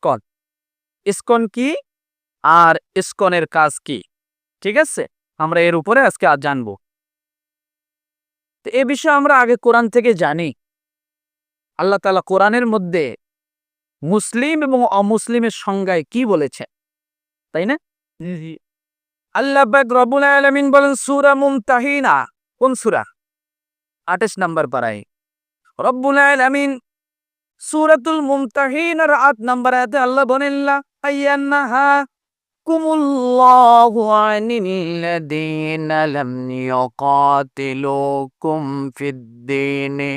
ISKCON. ISKCON কি? আর ইস্কনের কাজ কি? ঠিক আছে? আমরা এর উপরে আজকে আজ জানব। তো এ বিষয়ে আমরা আগে কোরআন থেকে জানি। আল্লাহ তালা কোরআনের মধ্যে মুসলিম এবং অমুসলিমের সংজ্ঞায় কি বলেছে তাই না? আল্লাহ পাক রব্বুল আলামিন বলেন, সূরা মুমতাহিনা। কোন সুরা? 28 নাম্বার পারায়। রব্বুল আলামিন সূরাতুল মুমতাহিনার 8 নাম্বার আয়াতে আল্লাহ বলেন লা আয়ান্নাহা কুমুল্লাহু আনিল্লাযীনা লাম ইউকাতিলুকুম ফিদ-দীনি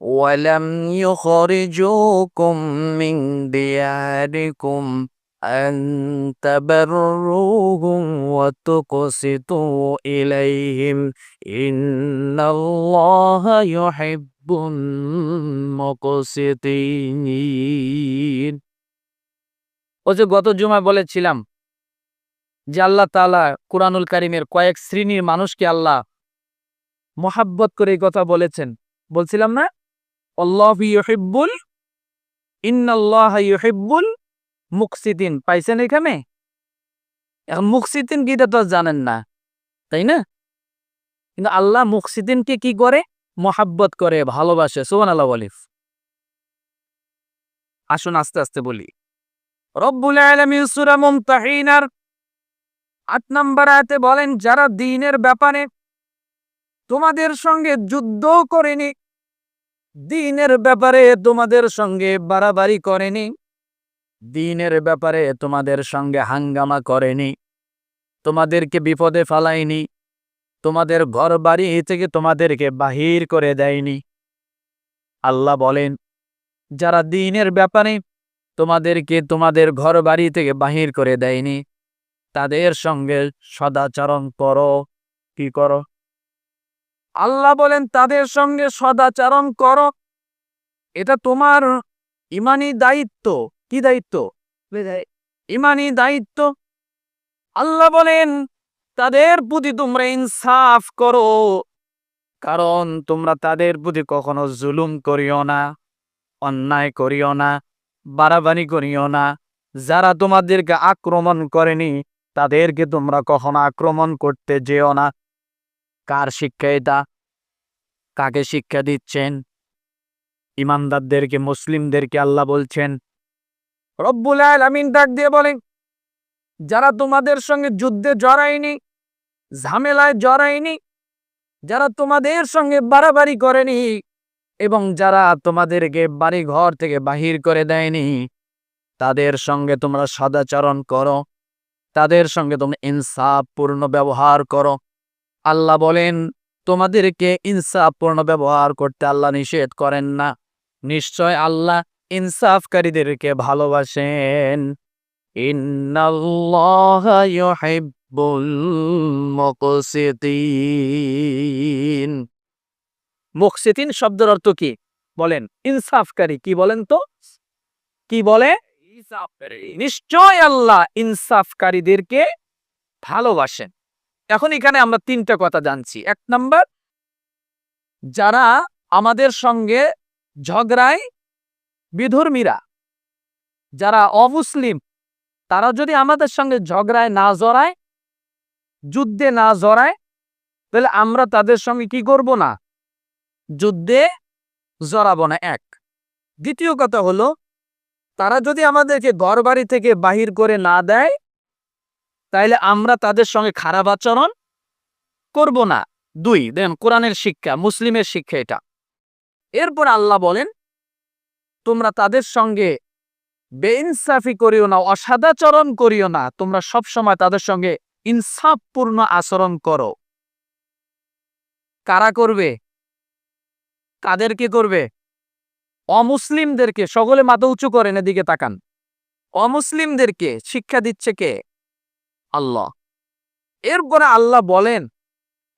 ولم يخرجوكم من دياركم أن تبروهم وتقسطوا إليهم إن الله يحب المقسطين ও যে গত জুমায় বলেছিলাম যে আল্লাহ তাআলা কুরআনুল কারীমের কয়েক শ্রেণির মানুষকে আল্লাহ মোহাব্বত করে এই কথা বলেছেন। বলছিলাম না? ইন্নাল্লাহ ইউহিব্বুল মুকসিদিন পাইছেন এখানে? এখন মুকসিদিন কি তো জানেন না, তাই না? কিন্তু আল্লাহ মুকসিদিনকে কি করে? মহাব্বত করে, ভালোবাসে সোহান আল্লাহ বলিফ আসুন আস্তে আস্তে বলি। রব্বুল আলামিন সূরা মুমতাহিনার আট নম্বর আয়াতে বলেন, যারা দিনের ব্যাপারে তোমাদের সঙ্গে যুদ্ধ করেনি, দিনের ব্যাপারে তোমাদের সঙ্গে বাড়াবাড়ি করেনি, দিনের ব্যাপারে তোমাদের সঙ্গে হাঙ্গামা করেনি, তোমাদেরকে বিপদে ফালায়নি তোমাদের ঘর বাড়ি থেকে তোমাদেরকে বাহির করে দেয়নি। আল্লাহ বলেন, যারা দিনের ব্যাপারে তোমাদেরকে তোমাদের ঘর বাড়ি থেকে বাহির করে দেয়নি, তাদের সঙ্গে সদাচরণ করো। কি করো? আল্লাহ বলেন, তাদের সঙ্গে সদাচরণ করো। এটা তোমার ইমানি দায়িত্ব। কি দায়িত্ব? ইমানি দায়িত্ব। আল্লাহ বলেন তাদের প্রতি তোমরা ইনসাফ করো। কারণ তোমরা তাদের প্রতি কখনো জুলুম করিও না, অন্যায় করিও না, বাড়াবাড়ি করিও না। যারা তোমাদেরকে আক্রমণ করেনি, তাদেরকে তোমরা কখনো আক্রমণ করতে যেও না। কার শিক্ষা এটা? কাকে শিক্ষা দিচ্ছেন? ইমানদারদেরকে, মুসলিমদেরকে আল্লাহ বলছেন। রব্বুল আলামিন ডাক দিয়ে বলেন যারা তোমাদের সঙ্গে যুদ্ধে জড়ায়নি, ঝামেলায় জড়ায়নি, যারা তোমাদের সঙ্গে বাড়াবাড়ি করেনি এবং যারা তোমাদেরকে বাড়ি ঘর থেকে বাহির করে দেয়নি, তাদের সঙ্গে তোমরা সদাচরণ করো, তাদের সঙ্গে তোমরা ইনসাফপূর্ণ ব্যবহার করো। আল্লাহ বলেন, তোমাদেরকে ইনসাফপূর্ণ ব্যবহার করতে আল্লাহ নিষেধ করেন না। নিশ্চয় আল্লাহ ইনসাফকারীদেরকে ভালোবাসেন। ইন্নাল্লাহ ইউহিব্বুল মুকসিতিন মুকসিতিন শব্দের অর্থ কি? বলেন ইনসাফকারী কি বলেন তো? কি বলে? নিশ্চয় আল্লাহ ইনসাফকারীদেরকে ভালোবাসেন। এখন এখানে আমরা তিনটা কথা জানছি। এক নাম্বার যারা আমাদের সঙ্গে ঝগড়ায় বিধর্মীরা যারা অমুসলিম তারা যদি আমাদের সঙ্গে ঝগড়ায় না জড়ায়, যুদ্ধে না জড়ায়, তাহলে আমরা তাদের সঙ্গে কি করব না? যুদ্ধে জড়াব না, এক। দ্বিতীয় কথা হলো, তারা যদি আমাদেরকে ঘর বাড়ি থেকে বাহির করে না দেয় তাইলে আমরা তাদের সঙ্গে খারাপ আচরণ করব না। দুই, দেন কোরআনের শিক্ষা, মুসলিমের শিক্ষা এটা। এরপর আল্লাহ বলেন, তোমরা তাদের সঙ্গে বেইনসাফি করিও না, অসাদাচরণ করিও না, তোমরা সব সময় তাদের সঙ্গে ইনসাফপূর্ণ আচরণ করো। কারা করবে? কাদেরকে করবে? অমুসলিমদেরকে সকলে মাথা উঁচু করেন এদিকে তাকান। অমুসলিমদেরকে শিক্ষা দিচ্ছে কে? আল্লাহ। এরপরে আল্লাহ বলেন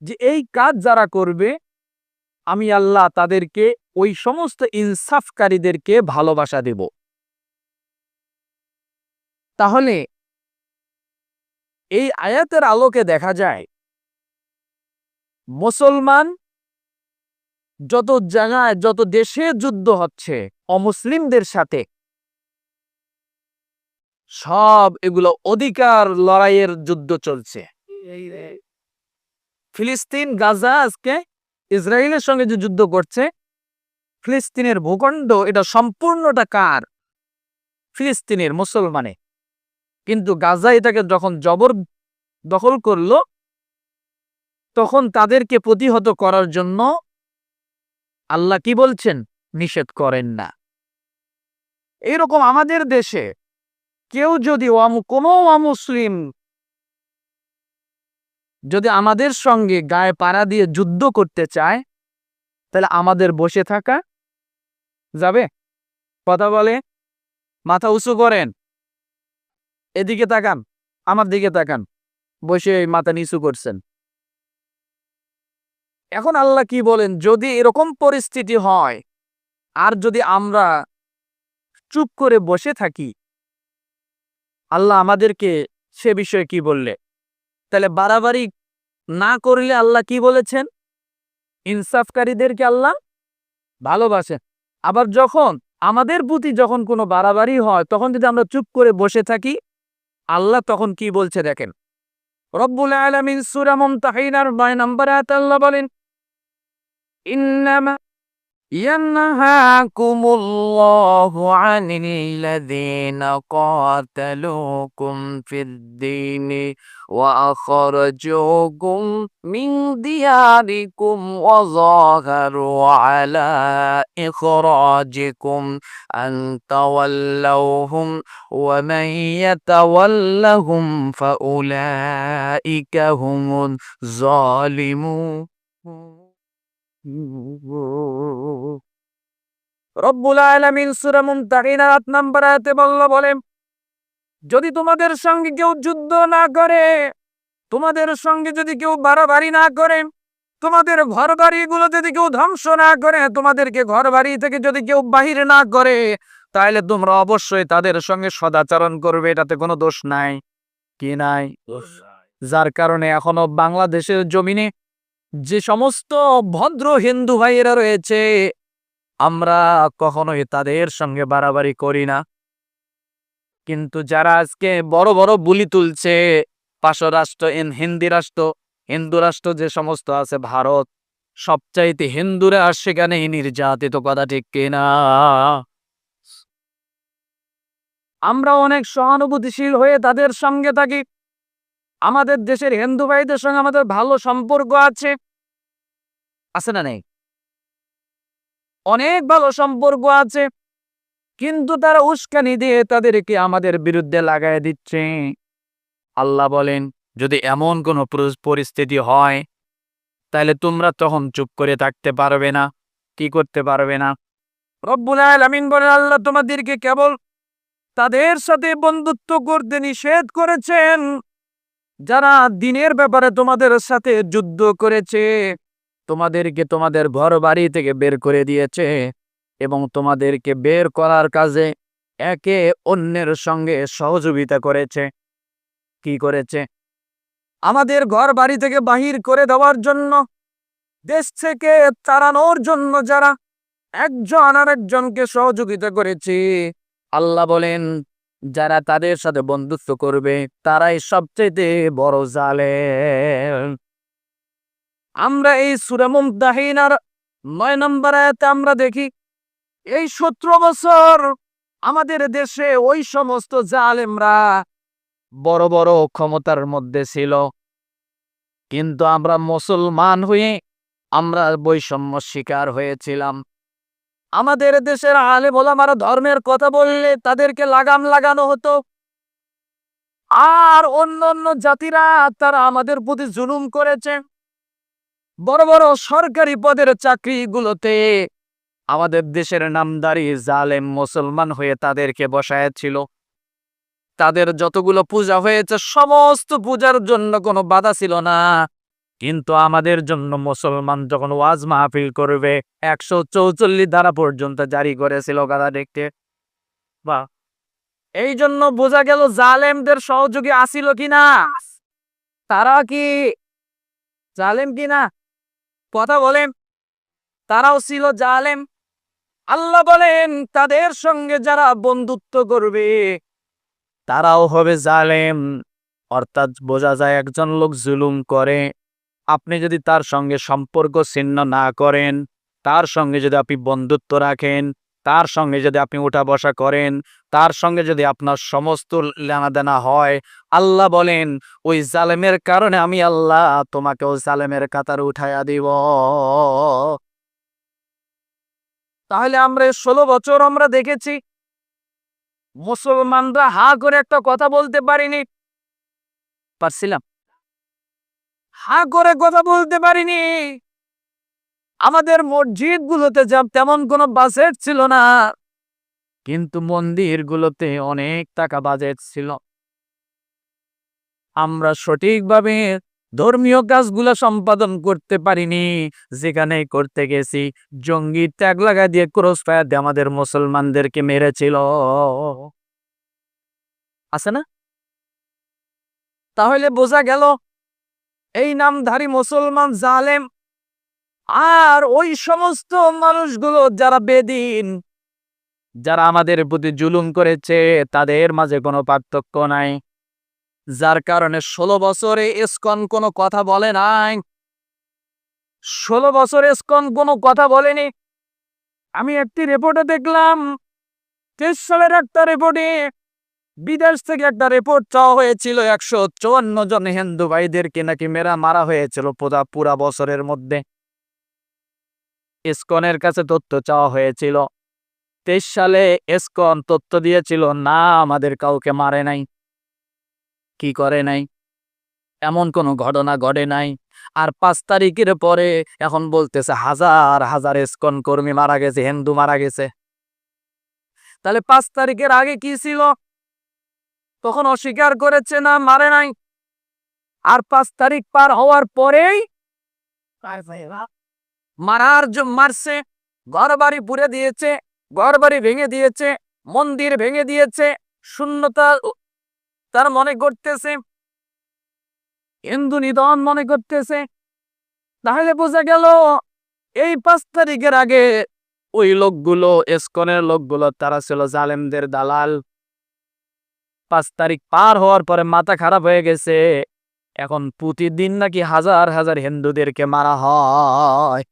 যে, এই কাজ যারা করবে, আমি আল্লাহ তাদেরকে ওই সমস্ত ইনসাফকারীদেরকে ভালোবাসা দেব। তাহলে এই আয়াতের আলোকে দেখা যায়, মুসলমান যত জায়গায়, যত দেশে যুদ্ধ হচ্ছে, অমুসলিমদের সাথে, সব এগুলো অধিকার লড়াইয়ের যুদ্ধ চলছে। ফিলিস্তিন, গাজা আজকে ইসরায়েলের সঙ্গে যে যুদ্ধ করছে, ফিলিস্তিনের ভূখণ্ড, এটা সম্পূর্ণটা কার? ফিলিস্তিনের মুসলমানে কিন্তু গাজা এটাকে যখন জবর দখল করল, তখন তাদেরকে প্রতিহত করার জন্য আল্লাহ কি বলছেন? নিষেধ করেন না। এরকম আমাদের দেশে কেউ যদি কোনো অমুসলিম যদি আমাদের সঙ্গে গায়ে পাড়া দিয়ে যুদ্ধ করতে চায়, তাহলে আমাদের বসে থাকা যাবে? কথা বলে? মাথা উঁচু করেন। এদিকে তাকান, আমার দিকে তাকান। বসে মাথা নিচু করছেন। এখন আল্লাহ কি বলেন? যদি এরকম পরিস্থিতি হয়, আর যদি আমরা চুপ করে বসে থাকি, আল্লাহ আমাদেরকে সে বিষয়ে কি বললে? তাহলে বাড়াবাড়ি না করলে আল্লাহ কি বলেছেন? ইনসাফকারীদেরকে আল্লাহ ভালোবাসেন। আবার যখন আমাদের প্রতি যখন কোনো বাড়াবাড়ি হয়, তখন যদি আমরা চুপ করে বসে থাকি আল্লাহ তখন কি বলছে দেখেন? রব্বুল আলমিন সুরামম মুমতাহিনার 9 নম্বর আয়াত আল্লাহ বলেন, ইন্নামা ينهاكم الله عن الذين قاتلوكم في الدين وأخرجوكم من دياركم وظاهروا على إخراجكم أن تولوهم ومن يتولهم فأولئك هم الظالمون রব্বুল আলামিন সূরা 8 নম্বর আয়াতে বলল বলে যদি তোমাদের সঙ্গে কেউ যুদ্ধ না করে তোমাদের সঙ্গে যদি কেউ বাড়াবাড়ি না করে তোমাদের ঘর বাড়িগুলো যদি কেউ ধ্বংস না করে তোমাদেরকে ঘর বাড়ি থেকে যদি কেউ বাহির না করে তাহলে তোমরা অবশ্যই তাদের সঙ্গে সদাচরণ করবে এটাতে কোনো দোষ নাই। কি নাই। যার কারণে এখনও বাংলাদেশের জমিনে যে সমস্ত ভদ্র হিন্দু ভাইয়েরা রয়েছে, আমরা কখনোই তাদের সঙ্গে বাড়াবাড়ি করি না। কিন্তু যারা আজকে বড় বড় বুলি তুলছে পার্শ্ব রাষ্ট্র ইন হিন্দি রাষ্ট্র, হিন্দু রাষ্ট্র যে সমস্ত আছে ভারত, সবচাইতে হিন্দুরা আর সেখানে নির্যাতিত কথা ঠিক কিনা? আমরা অনেক সহানুভূতিশীল হয়ে তাদের সঙ্গে থাকি। আমাদের দেশের হিন্দু ভাইদের সঙ্গে আমাদের ভালো সম্পর্ক আছে। আছে না নেই? অনেক ভালো সম্পর্ক আছে, কিন্তু তারা উস্কানি দিয়ে তাদেরকে আমাদের বিরুদ্ধে লাগাই দিচ্ছে। আল্লাহ বলেন, যদি এমন কোনো পরিস্থিতি হয়, তাহলে তোমরা তখন চুপ করে থাকতে পারবে না। কি করতে পারবে না? রব্বুল আলামিন বলেন, আল্লাহ তোমাদেরকে কেবল তাদের সাথে বন্ধুত্ব করতে নিষেধ করেছেন, যারা দিনের ব্যাপারে তোমাদের সাথে যুদ্ধ করেছে। তোমাদেরকে তোমাদের ঘর বাড়ি থেকে বের করে দিয়েছে এবং তোমাদেরকে বের করার কাজে একে অন্যের সঙ্গে সহযোগিতা করেছে। কি করেছে? আমাদের ঘর বাড়ি থেকে বাহির করে দেওয়ার জন্য, দেশ থেকে তাড়ানোর জন্য যারা একজন আর একজনকে সহযোগিতা করেছে, আল্লাহ বলেন, যারা তাদের সাথে বন্ধুত্ব করবে, তারাই সবচেয়ে বড় জালেম। আমরা এই সুরামুম দাহিনার নয় নম্বর আয়াতে আমরা দেখি, এই সতেরো বছর আমাদের দেশে ওই সমস্ত জালেমরা বড় বড় ক্ষমতার মধ্যে ছিল। কিন্তু আমরা মুসলমান হয়ে আমরা বৈষম্য শিকার হয়েছিলাম। আমাদের দেশের আলে ওলামারা ধর্মের কথা বললে তাদেরকে লাগাম লাগানো হতো। আর অন্য অন্য জাতিরা তারা আমাদের প্রতি জুলুম করেছে। বড় বড় সরকারি পদের চাকরিগুলোতে আমাদের দেশের নামদারি জালেম মুসলমান হয়ে তাদেরকে বসায়াছিল তাদের যতগুলো পূজা হয়েছে, সমস্ত পূজার জন্য কোনো বাধা ছিল না। কিন্তু আমাদের জন্য মুসলমান যখন ওয়াজ মাহফিল করবে, একশো চৌচল্লিশ ধারা পর্যন্ত জারি করেছিল গাদা দেখতে। বা এই জন্য বোঝা গেল জালেমদের সহযোগী আসিল কিনা। তারা কি জালেম কিনা? কথা বলেন। তারাও ছিল জালেম। আল্লাহ বলেন, তাদের সঙ্গে যারা বন্ধুত্ব করবে, তারাও হবে জালেম। অর্থাৎ বোঝা যায় একজন লোক জুলুম করে। আপনি যদি তার সঙ্গে সম্পর্ক ছিন্ন না করেন, তার সঙ্গে যদি আপনি বন্ধুত্ব রাখেন তার সঙ্গে যদি আপনি উঠা বসা করেন, তার সঙ্গে যদি আপনার সমস্ত লেনাদেনা হয়, আল্লাহ বলেন, ওই জালেমের কারণে আমি আল্লাহ তোমাকে ওই জালেমের কাতার উঠাইয়া দিব। তাহলে আমরা ষোলো বছর আমরা দেখেছি, মুসলমানরা হা করে একটা কথা বলতে পারিনি। পারছিলাম? হা করে কথা বলতে পারিনি। আমাদের মসজিদ গুলোতে যা তেমন কোনো বাজেট ছিল না। কিন্তু মন্দিরগুলোতে অনেক টাকা বাজেট ছিল। আমরা সঠিকভাবে ধর্মীয় কাজগুলো সম্পাদন করতে পারিনি। যেখানে করতে গেছি, জঙ্গি ত্যাগ লাগা দিয়ে ক্রস ফায়ার দিয়ে আমাদের মুসলমানদেরকে মেরেছিল। আছে না? তাহলে বোঝা গেল, এই নামধারী মুসলমান জালেম আর ওই সমস্ত মানুষগুলো যারা বেদিন, যারা আমাদের প্রতি জুলুম করেছে, তাদের মাঝে কোনো পার্থক্য নাই। যার কারণে ষোলো বছরে ইসকন কোনো কথা বলে নাই। ষোলো বছর ইসকন কোনো কথা বলেনি। আমি একটি রিপোর্টে দেখলাম, তেইশ সালের একটা রিপোর্টে, বিদেশ থেকে একটা রিপোর্ট চাওয়া হয়েছিল, একশো চুয়ান্ন জন হিন্দু ভাইদেরকে নাকি মেরা মারা হয়েছিল পুরা বছরের মধ্যে। ইসকনের কাছে তথ্য চাওয়া হয়েছিল। তেইশ সালে ইসকন তথ্য দিয়েছিল, না, আমাদের কাউকে মারে নাই। কি করে নাই? এমন কোনো ঘটনা ঘটে নাই। আর পাঁচ তারিখের পরে এখন বলতেছে, হাজার হাজার ইসকন কর্মী মারা গেছে, হিন্দু মারা গেছে। তাহলে পাঁচ তারিখের আগে কি ছিল? তখন অস্বীকার করেছে না, মারে নাই। আর পাঁচ তারিখ পার হওয়ার পরেই? মারার জ- মারছে ঘর বাড়ি পুড়ে দিয়েছে ঘর বাড়ি ভেঙে দিয়েছে, মন্দির ভেঙে দিয়েছে, শূন্যতা তার মনে করতেছে, হিন্দু নিধন মনে করতেছে। তাহলে বোঝা গেল, এই পাঁচ তারিখের আগে ওই লোকগুলো, এসকনের লোকগুলো, তারা ছিল জালেমদের দালাল। পাঁচ তারিখ পার হওয়ার পরে মাথা খারাপ হয়ে গেছে। এখন প্রতিদিন নাকি হাজার হাজার হিন্দুদেরকে মারা হয়।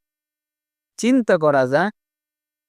চিন্তা করা যায়